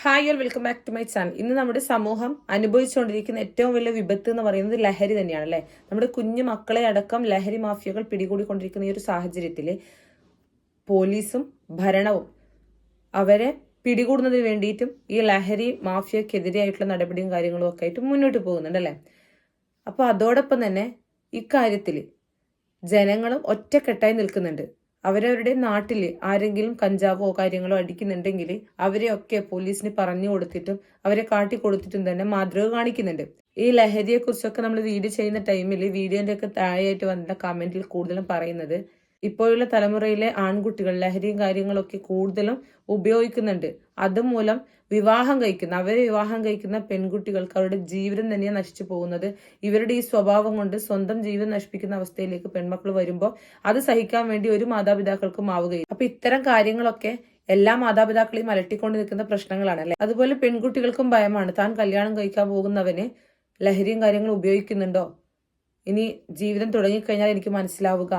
Hi all welcome back to my channel ഇന്ന് നമ്മുടെ സമൂഹം അനുഭവിച്ചുകൊണ്ടിരിക്കുന്ന ഏറ്റവും വലിയ വിപത്ത് എന്ന് പറയുന്നത് ലഹരി തന്നെയാണ് അല്ലേ? നമ്മുടെ കുഞ്ഞു മക്കളെ അടക്കം ലഹരി മാഫിയകൾ പിടികൂടിക്കൊണ്ടിരിക്കുന്ന ഈ ഒരു സാഹചര്യത്തിൽ പോലീസും ഭരണവും അവരെ പിടികൂടുന്നതിന് വേണ്ടിയിട്ടും ഈ ലഹരി മാഫിയക്കെതിരെയായിട്ടുള്ള നടപടിയും കാര്യങ്ങളും ഒക്കെ ആയിട്ട് മുന്നോട്ട് പോകുന്നുണ്ട് അല്ലേ? അപ്പോൾ അതോടൊപ്പം തന്നെ ഇക്കാര്യത്തിൽ ജനങ്ങളും ഒറ്റക്കെട്ടായി നിൽക്കുന്നുണ്ട്. അവരവരുടെ നാട്ടിൽ ആരെങ്കിലും കഞ്ചാവോ കാര്യങ്ങളോ അടിക്കുന്നുണ്ടെങ്കിൽ അവരെയൊക്കെ പോലീസിന് പറഞ്ഞു കൊടുത്തിട്ടും അവരെ കാട്ടി കൊടുത്തിട്ടും തന്നെ മാതൃക കാണിക്കുന്നുണ്ട്. ഈ ലഹരിയെ കുറിച്ചൊക്കെ നമ്മൾ വീഡിയോ ചെയ്യുന്ന ടൈമിൽ വീഡിയോന്റെ ഒക്കെ താഴെയായിട്ട് വന്ന കമന്റിൽ കൂടുതലും പറയുന്നത് ഇപ്പോഴുള്ള തലമുറയിലെ ആൺകുട്ടികൾ ലഹരിയും കാര്യങ്ങളൊക്കെ കൂടുതലും ഉപയോഗിക്കുന്നുണ്ട്. അതുമൂലം വിവാഹം കഴിക്കുന്ന അവരെ വിവാഹം കഴിക്കുന്ന പെൺകുട്ടികൾക്ക് അവരുടെ ജീവിതം തന്നെയാണ് നശിച്ചു പോകുന്നത്. ഇവരുടെ ഈ സ്വഭാവം കൊണ്ട് സ്വന്തം ജീവിതം നശിപ്പിക്കുന്ന അവസ്ഥയിലേക്ക് പെൺമക്കൾ വരുമ്പോൾ അത് സഹിക്കാൻ വേണ്ടി ഒരു മാതാപിതാക്കൾക്കും ആവുകയില്ല. അപ്പൊ ഇത്തരം കാര്യങ്ങളൊക്കെ എല്ലാ മാതാപിതാക്കളെയും അലട്ടിക്കൊണ്ട് നിൽക്കുന്ന പ്രശ്നങ്ങളാണ് അല്ലെ? അതുപോലെ പെൺകുട്ടികൾക്കും ഭയമാണ്. താൻ കല്യാണം കഴിക്കാൻ പോകുന്നവന് ലഹരിയും കാര്യങ്ങളും ഉപയോഗിക്കുന്നുണ്ടോ? ഇനി ജീവിതം തുടങ്ങിക്കഴിഞ്ഞാൽ എനിക്ക് മനസ്സിലാവുക.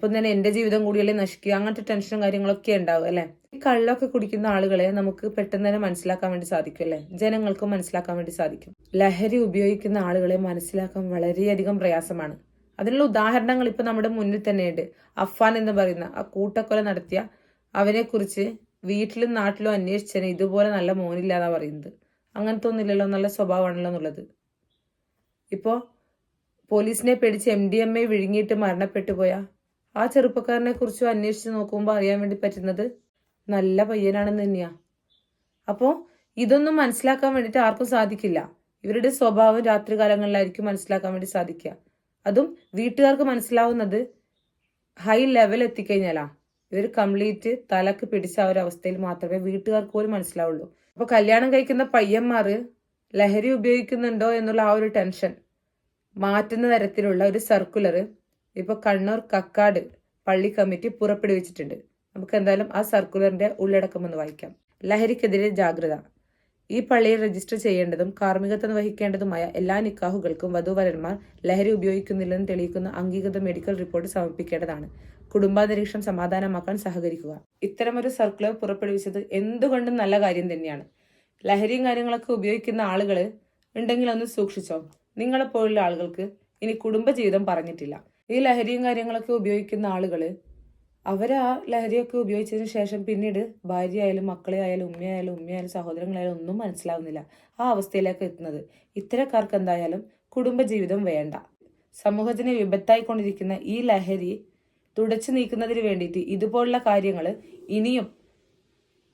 അപ്പം തന്നെ എന്റെ ജീവിതം കൂടിയല്ലേ നശിക്കുക? അങ്ങനത്തെ ടെൻഷനും കാര്യങ്ങളൊക്കെ ഉണ്ടാവും അല്ലെ? ഈ കള്ളൊക്കെ കുടിക്കുന്ന ആളുകളെ നമുക്ക് പെട്ടെന്ന് തന്നെ മനസ്സിലാക്കാൻ വേണ്ടി സാധിക്കും അല്ലെ? ജനങ്ങൾക്കും മനസ്സിലാക്കാൻ വേണ്ടി സാധിക്കും. ലഹരി ഉപയോഗിക്കുന്ന ആളുകളെ മനസ്സിലാക്കാൻ വളരെയധികം പ്രയാസമാണ്. അതിനുള്ള ഉദാഹരണങ്ങൾ ഇപ്പൊ നമ്മുടെ മുന്നിൽ തന്നെയുണ്ട് അഫാൻ എന്ന് പറയുന്ന ആ കൂട്ടക്കൊല നടത്തിയ അവനെ കുറിച്ച് വീട്ടിലും നാട്ടിലും അന്വേഷിച്ചതിന് ഇതുപോലെ നല്ല മോനില്ലാന്നാ പറയുന്നത്. അങ്ങനത്തെ ഒന്നുമില്ലല്ലോ നല്ല സ്വഭാവമാണല്ലോ എന്നുള്ളത്. ഇപ്പോ പോലീസിനെ പേടിച്ച് എം ഡി എം എ വിഴുങ്ങിയിട്ട് മരണപ്പെട്ടു പോയ ആ ചെറുപ്പക്കാരനെ കുറിച്ചും അന്വേഷിച്ച് നോക്കുമ്പോൾ അറിയാൻ വേണ്ടി പറ്റുന്നത് നല്ല പയ്യനാണെന്ന് തന്നെയാ. അപ്പോ ഇതൊന്നും മനസ്സിലാക്കാൻ വേണ്ടിയിട്ട് ആർക്കും സാധിക്കില്ല. ഇവരുടെ സ്വഭാവം രാത്രികാലങ്ങളിലായിരിക്കും മനസ്സിലാക്കാൻ വേണ്ടി സാധിക്കുക. അതും വീട്ടുകാർക്ക് മനസ്സിലാവുന്നത് ഹൈ ലെവൽ എത്തിക്കഴിഞ്ഞാലാ. ഇവർ കംപ്ലീറ്റ് തലക്ക് പിടിച്ച ആ ഒരു അവസ്ഥയിൽ മാത്രമേ വീട്ടുകാർക്ക് പോലും മനസ്സിലാവുള്ളൂ. അപ്പൊ കല്യാണം കഴിക്കുന്ന പയ്യന്മാർ ലഹരി ഉപയോഗിക്കുന്നുണ്ടോ എന്നുള്ള ആ ഒരു ടെൻഷൻ മാറ്റുന്ന തരത്തിലുള്ള ഒരു സർക്കുലർ ഇപ്പൊ കണ്ണൂർ കക്കാട് പള്ളി കമ്മിറ്റി പുറപ്പെടുവിച്ചിട്ടുണ്ട്. നമുക്ക് എന്തായാലും ആ സർക്കുലറിന്റെ ഉള്ളടക്കം ഒന്ന് വായിക്കാം. ലഹരിക്കെതിരെ ജാഗ്രത. ഈ പള്ളിയിൽ രജിസ്റ്റർ ചെയ്യേണ്ടതും കാർമ്മികത്വം വഹിക്കേണ്ടതുമായ എല്ലാ നിക്കാഹുകൾക്കും വധുവരന്മാർ ലഹരി ഉപയോഗിക്കുന്നില്ലെന്ന് തെളിയിക്കുന്ന അംഗീകൃത മെഡിക്കൽ റിപ്പോർട്ട് സമർപ്പിക്കേണ്ടതാണ്. കുടുംബാന്തരീക്ഷം സമാധാനമാക്കാൻ സഹകരിക്കുക. ഇത്തരമൊരു സർക്കുലർ പുറപ്പെടുവിച്ചത് എന്തുകൊണ്ടും നല്ല കാര്യം തന്നെയാണ്. ലഹരിയും കാര്യങ്ങളൊക്കെ ഉപയോഗിക്കുന്ന ആളുകൾ ഉണ്ടെങ്കിൽ ഒന്ന് സൂക്ഷിച്ചോ. നിങ്ങളെപ്പോലുള്ള ആളുകൾക്ക് ഇനി കുടുംബജീവിതം പറഞ്ഞിട്ടില്ല. ഈ ലഹരിയും കാര്യങ്ങളൊക്കെ ഉപയോഗിക്കുന്ന ആളുകൾ അവർ ആ ലഹരിയൊക്കെ ഉപയോഗിച്ചതിന് ശേഷം പിന്നീട് ഭാര്യ ആയാലും മക്കളെ ആയാലും ഉമ്മയായാലും ഉമ്മയായാലും സഹോദരങ്ങളായാലും ഒന്നും മനസ്സിലാവുന്നില്ല. ആ അവസ്ഥയിലേക്ക് എത്തുന്നത്. ഇത്തരക്കാർക്ക് എന്തായാലും കുടുംബജീവിതം വേണ്ട. സമൂഹത്തിന് വിപത്തായിക്കൊണ്ടിരിക്കുന്ന ഈ ലഹരി തുടച്ചു നീക്കുന്നതിന് വേണ്ടിയിട്ട് ഇതുപോലുള്ള കാര്യങ്ങൾ ഇനിയും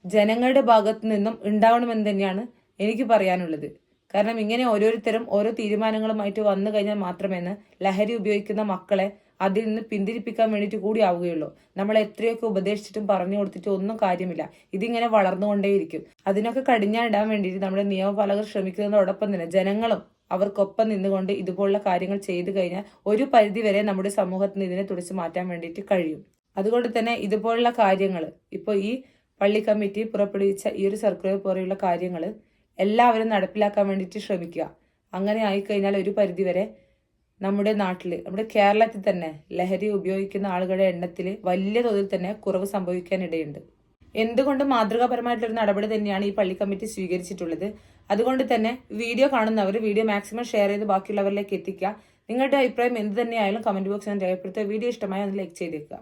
ജനങ്ങളുടെ ഭാഗത്തു നിന്നും ഉണ്ടാവണമെന്ന് തന്നെയാണ് എനിക്ക് പറയാനുള്ളത്. കാരണം ഇങ്ങനെ ഓരോരുത്തരും ഓരോ തീരുമാനങ്ങളുമായിട്ട് വന്നു കഴിഞ്ഞാൽ മാത്രമേ ലഹരി ഉപയോഗിക്കുന്ന മക്കളെ അതിൽ നിന്ന് പിന്തിരിപ്പിക്കാൻ വേണ്ടിയിട്ട് കൂടി ആവുകയുള്ളൂ. നമ്മൾ എത്രയൊക്കെ ഉപദേശിച്ചിട്ടും പറഞ്ഞു കൊടുത്തിട്ടും ഒന്നും കാര്യമില്ല. ഇതിങ്ങനെ വളർന്നുകൊണ്ടേയിരിക്കും. അതിനൊക്കെ കടിഞ്ഞാണിടാൻ വേണ്ടിയിട്ട് നമ്മുടെ നിയമപാലകർ ശ്രമിക്കുന്നതോടൊപ്പം തന്നെ ജനങ്ങളും അവർക്കൊപ്പം നിന്നുകൊണ്ട് ഇതുപോലുള്ള കാര്യങ്ങൾ ചെയ്തു കഴിഞ്ഞാൽ ഒരു പരിധി വരെ നമ്മുടെ സമൂഹത്തിന് ഇതിനെ തുടച്ചു മാറ്റാൻ വേണ്ടിയിട്ട് കഴിയും. അതുകൊണ്ട് തന്നെ ഇതുപോലുള്ള കാര്യങ്ങൾ ഇപ്പോൾ ഈ പള്ളി കമ്മിറ്റി പുറപ്പെടുവിച്ച ഈ ഒരു സർക്കുലർ പോലെയുള്ള കാര്യങ്ങൾ എല്ലാവരും നടപ്പിലാക്കാൻ വേണ്ടിയിട്ട് ശ്രമിക്കുക. അങ്ങനെ ആയിക്കഴിഞ്ഞാൽ ഒരു പരിധിവരെ നമ്മുടെ നാട്ടിൽ നമ്മുടെ കേരളത്തിൽ തന്നെ ലഹരി ഉപയോഗിക്കുന്ന ആളുകളുടെ എണ്ണത്തിൽ വലിയ തോതിൽ തന്നെ കുറവ് സംഭവിക്കാനിടയുണ്ട് എന്തുകൊണ്ടും മാതൃകാപരമായിട്ടുള്ള നടപടി തന്നെയാണ് ഈ പള്ളി കമ്മിറ്റി സ്വീകരിച്ചിട്ടുള്ളത്? അതുകൊണ്ട് തന്നെ വീഡിയോ കാണുന്നവർ വീഡിയോ മാക്സിമം ഷെയർ ചെയ്ത് ബാക്കിയുള്ളവരിലേക്ക് എത്തിക്കുക. നിങ്ങളുടെ അഭിപ്രായം എന്ത് തന്നെയായാലും കമന്റ് ബോക്സിൽ രേഖപ്പെടുത്തുക വീഡിയോ ഇഷ്ടമായ ഒന്ന് ലൈക്ക് ചെയ്തേക്കുക.